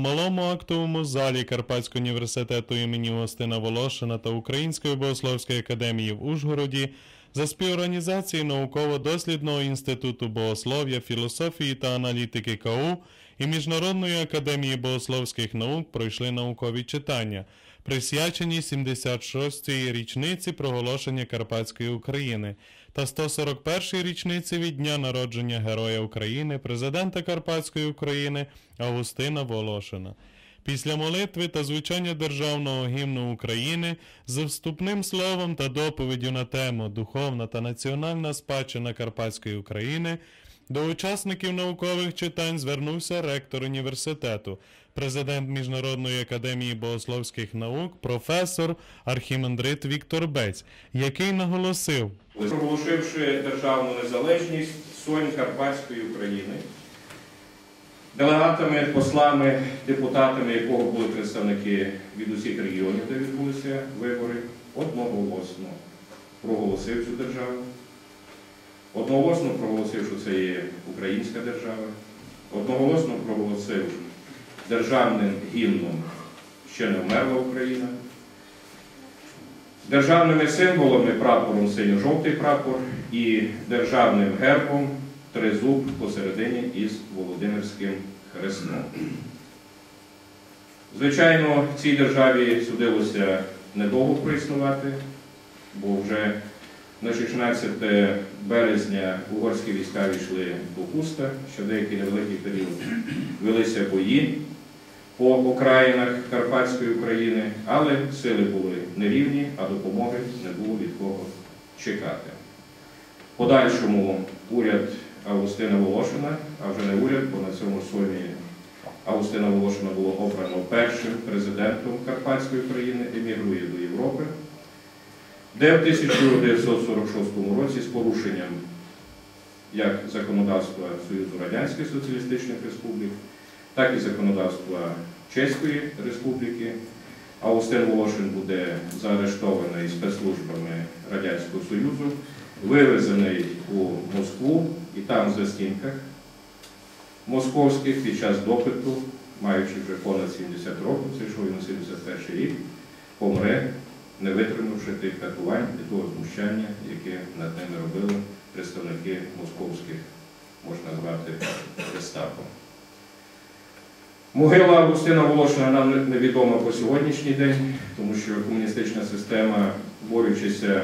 Малому актовому залі Карпатського університету імені Остина Волошина та Української богословської академії в Ужгороді за співорганізації науково-дослідного інституту богослов'я, філософії та аналітики КАУ і Міжнародної академії богословських наук пройшли наукові читання, присвячені 76-й річниці проголошення Карпатської України та 141-й річниці від дня народження Героя України, президента Карпатської України Августина Волошина. Після молитви та звучання державного гімну України з вступним словом та доповіддю на тему Духовна та національна спадщина Карпатської України до учасників наукових читань звернувся ректор університету, президент Міжнародної академії богословських наук, професор архімандрит Віктор Бець, який наголосив, проголошивши державну незалежність Сонь Карпатської України, делегатами, послами, депутатами, якого були представники від усіх регіонів, де відбулися вибори, одноголосно проголосив цю державу, одноголосно проголосив, що це є українська держава, одноголосно проголосив державним гімном ще не вмерла Україна. Державними символами прапором синьо-жовтий прапор і державним гербом тризуб посередині із Володимирським хрестом. Звичайно, цій державі судилося недовго проіснувати, бо вже на 16 березня угорські війська війшли до Куста, ще деякий невеликий період велися бої по окраїнах Карпатської України, але сили були нерівні, а допомоги не було від кого чекати. Подальшому уряд Августина Волошина, а вже не уряд, бо на цьому соймі Августина Волошина було обрано першим президентом Карпатської країни, емігрує до Європи, де в 1946 році з порушенням як законодавства Союзу Радянських Соціалістичних Республік, так і законодавства Чеської Республіки. Августин Волошин буде заарештований спецслужбами Радянського Союзу, вивезений у Москву і там в застінках московських під час допиту, маючи вже понад 70 років, це йшов на 71 рік, помре, не витримавши тих катувань і того знущання, яке над ними робили представники московських, можна назвати, гестапо. Могила Августина Волошина нам невідома по сьогоднішній день, тому що комуністична система, борючися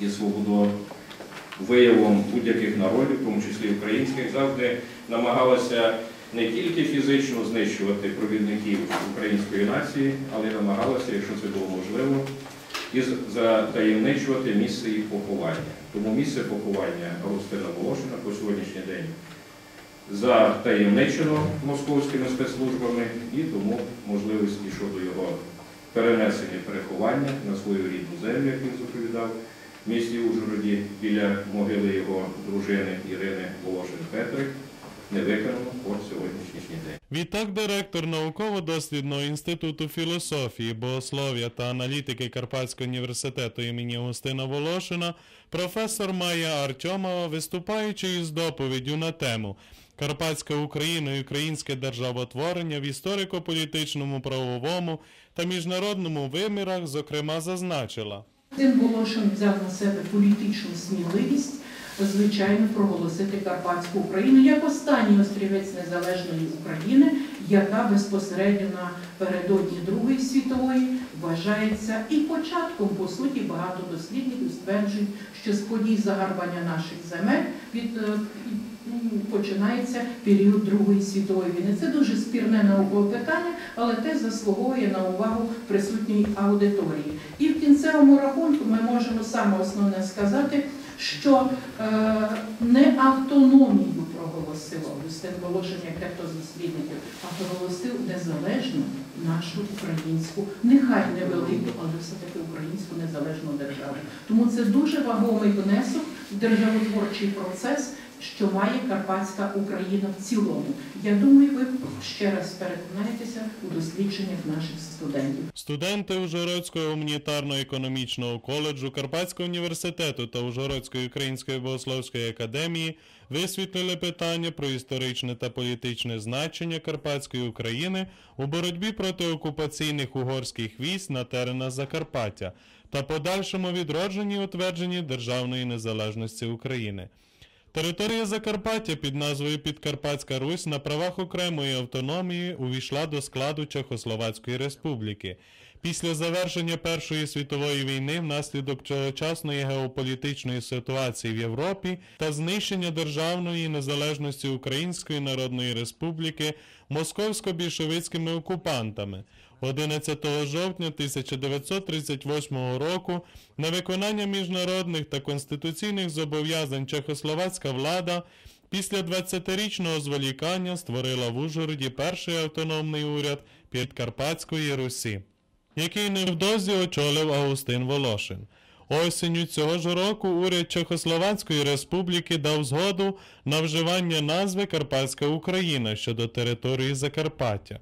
із свободовиявом будь-яких народів, в тому числі українських, завжди намагалася не тільки фізично знищувати провідників української нації, але й намагалася, якщо це було можливо, і затаємничувати місце їх поховання. Тому місце поховання Августина Волошина по сьогоднішній день затаємничено московськими спецслужбами і тому можливості щодо його перенесення переховання на свою рідну землю, як він заповідав в місті Ужгороді біля могили його дружини Ірини Волошин Петрик, не виконано по сьогоднішній день. Відтак, директор науково-дослідного інституту філософії, богослов'я та аналітики Карпатського університету імені Густина Волошина, професор Майя Артьомова, виступаючи із доповіддю на тему Карпатська Україна і українське державотворення в історико-політичному, правовому та міжнародному вимірах, зокрема, зазначила. Тим Волошин взяв на себе політичну сміливість, звичайно, проголосити Карпатську Україну як останній острівець незалежної України, яка безпосередньо напередодні Другої світової вважається і початком, по суті, багато дослідників стверджують, що з подій загарбання наших земель від е, починається період Другої світової війни. Це дуже спірне наукове питання, але те заслуговує на увагу присутньої аудиторії. І в кінцевому рахунку ми можемо саме основне сказати, що е, не автономію проголосив Августин Волошин, як дехто з дослідників, а проголосив незалежну нашу українську, нехай невелику, але все-таки українську незалежну державу. Тому це дуже вагомий внесок в державотворчий процес що має Карпатська Україна в цілому. Я думаю, ви ще раз переконаєтеся у дослідженнях наших студентів. Студенти Ужгородського гуманітарно-економічного коледжу Карпатського університету та Ужгородської української богословської академії висвітлили питання про історичне та політичне значення Карпатської України у боротьбі проти окупаційних угорських військ на теренах Закарпаття та подальшому відродженні утвердженні державної незалежності України. Територія Закарпаття під назвою Підкарпатська Русь на правах окремої автономії увійшла до складу Чехословацької Республіки. Після завершення Першої світової війни внаслідок тогочасної геополітичної ситуації в Європі та знищення державної незалежності Української Народної Республіки московсько-більшовицькими окупантами. 11 жовтня 1938 року на виконання міжнародних та конституційних зобов'язань чехословацька влада після 20-річного зволікання створила в Ужгороді перший автономний уряд Підкарпатської Русі, який невдовзі очолив Августин Волошин. Осінню цього ж року уряд Чехословацької Республіки дав згоду на вживання назви Карпатська Україна щодо території Закарпаття.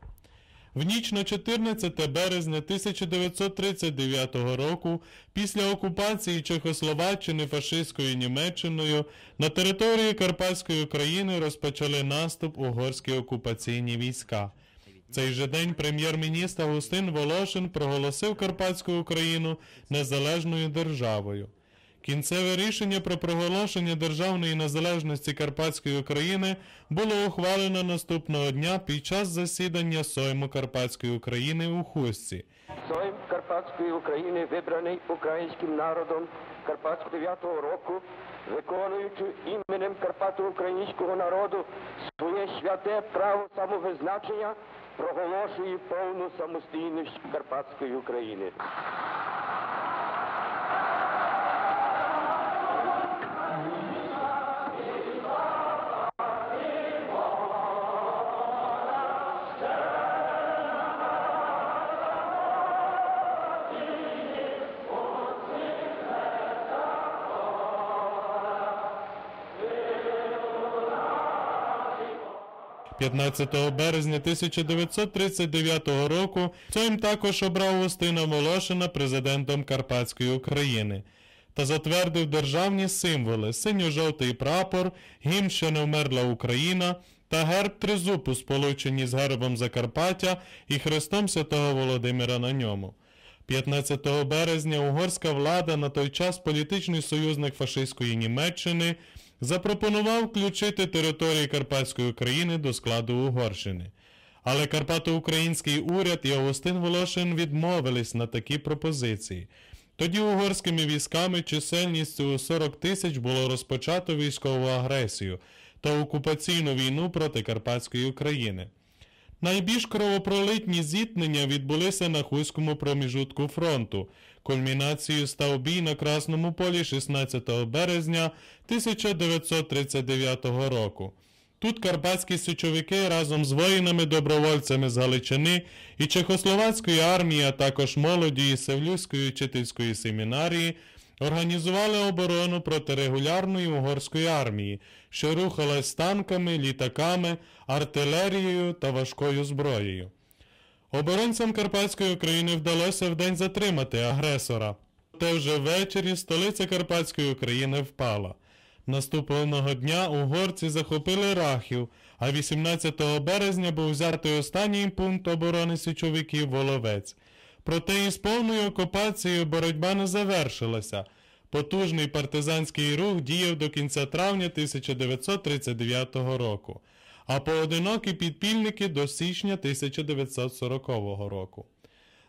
В ніч на 14 березня 1939 року, після окупації Чехословаччини фашистською Німеччиною, на території Карпатської України розпочали наступ угорські окупаційні війська. Цей же день прем'єр-міністр Августин Волошин проголосив Карпатську Україну незалежною державою. Кінцеве рішення про проголошення державної незалежності Карпатської України було ухвалено наступного дня під час засідання Сойму Карпатської України у Хустці. Сойм Карпатської України вибраний українським народом Карпатського 9 року, виконуючи іменем Карпато-українського народу своє святе право самовизначення, проголошує повну самостійність Карпатської України. – 15 березня 1939 року Сойм також обрав Устина Волошина президентом Карпатської України та затвердив державні символи синьо-жовтий прапор, гімн «Ще не вмерла Україна» та герб тризуб у сполученні з гербом Закарпаття і хрестом святого Володимира на ньому. 15 березня угорська влада, на той час політичний союзник фашистської Німеччини, запропонував включити території Карпатської України до складу Угорщини. Але Карпато-Український уряд і Августин Волошин відмовились на такі пропозиції. Тоді угорськими військами чисельністю у 40 тисяч було розпочато військову агресію та окупаційну війну проти Карпатської України. Найбільш кровопролитні зіткнення відбулися на Хуському проміжутку фронту. Кульмінацією став бій на Красному полі 16 березня 1939 року. Тут карпатські січовики разом з воїнами-добровольцями з Галичини і Чехословацької армії, а також молоді із Севлюської вчительської семінарії організували оборону проти регулярної угорської армії, що рухалась танками, літаками, артилерією та важкою зброєю. Оборонцям Карпатської України вдалося вдень затримати агресора. Те вже ввечері столиця Карпатської України впала. Наступного дня угорці захопили Рахів, а 18 березня був взятий останній пункт оборони січовиків Воловець. Проте із повною окупацією боротьба не завершилася. Потужний партизанський рух діяв до кінця травня 1939 року, а поодинокі підпільники до січня 1940 року.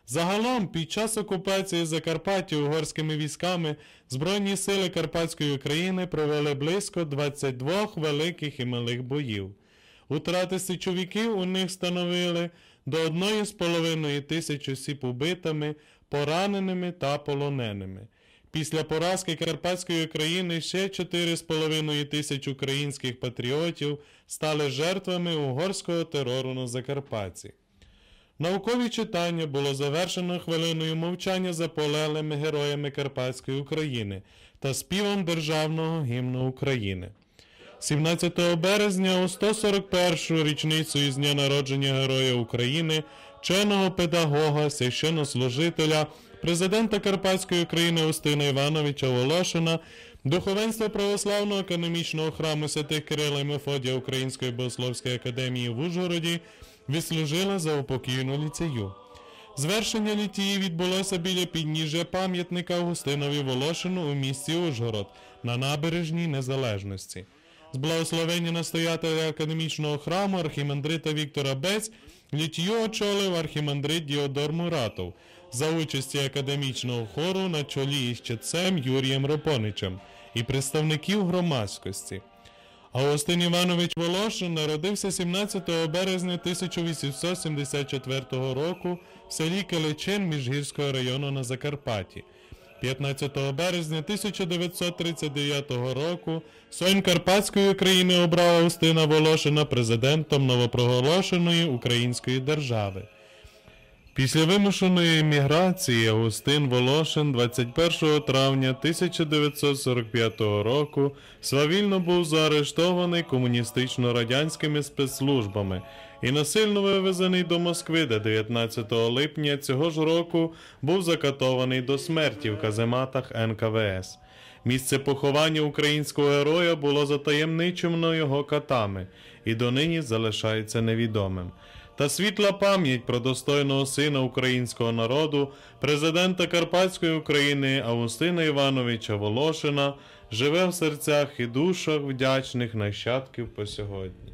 Загалом, під час окупації Закарпаття угорськими військами Збройні сили Карпатської України провели близько 22 великих і малих боїв. Утрати січовиків у них становили до 1,5 тисяч осіб убитими, пораненими та полоненими. Після поразки Карпатської України ще 4,5 тисяч українських патріотів стали жертвами угорського терору на Закарпатті. Наукові читання було завершено хвилиною мовчання за полеглими героями Карпатської України та співом Державного гімну України. 17 березня у 141-ю річницю із дня народження Героя України, вченого педагога, священнослужителя, президента Карпатської України Устина Івановича Волошина, духовенство Православного академічного храму святих Кирила і Мефодія Української богословської академії в Ужгороді відслужила за упокійну ліцею. Звершення літії відбулося біля підніжжя пам'ятника Августинові Волошину у місті Ужгород на набережній Незалежності. З благословення настоятеля академічного храму архімандрита Віктора Бець літію очолив архімандрит Діодор Муратов за участі академічного хору на чолі із чецем Юрієм Ропоничем і представників громадськості. Августин Іванович Волошин народився 17 березня 1874 року в селі Келечин Міжгірського району на Закарпатті. 15 березня 1939 року Сонь Карпатської України обрав Августина Волошина президентом новопроголошеної Української держави. Після вимушеної еміграції Августин Волошин 21 травня 1945 року свавільно був заарештований комуністично-радянськими спецслужбами і насильно вивезений до Москви, де 19 липня цього ж року був закатований до смерті в казематах НКВС. Місце поховання українського героя було затаємничено його катами і донині залишається невідомим. Та світла пам'ять про достойного сина українського народу, президента Карпатської України Августина Івановича Волошина, живе в серцях і душах вдячних нащадків по сьогодні.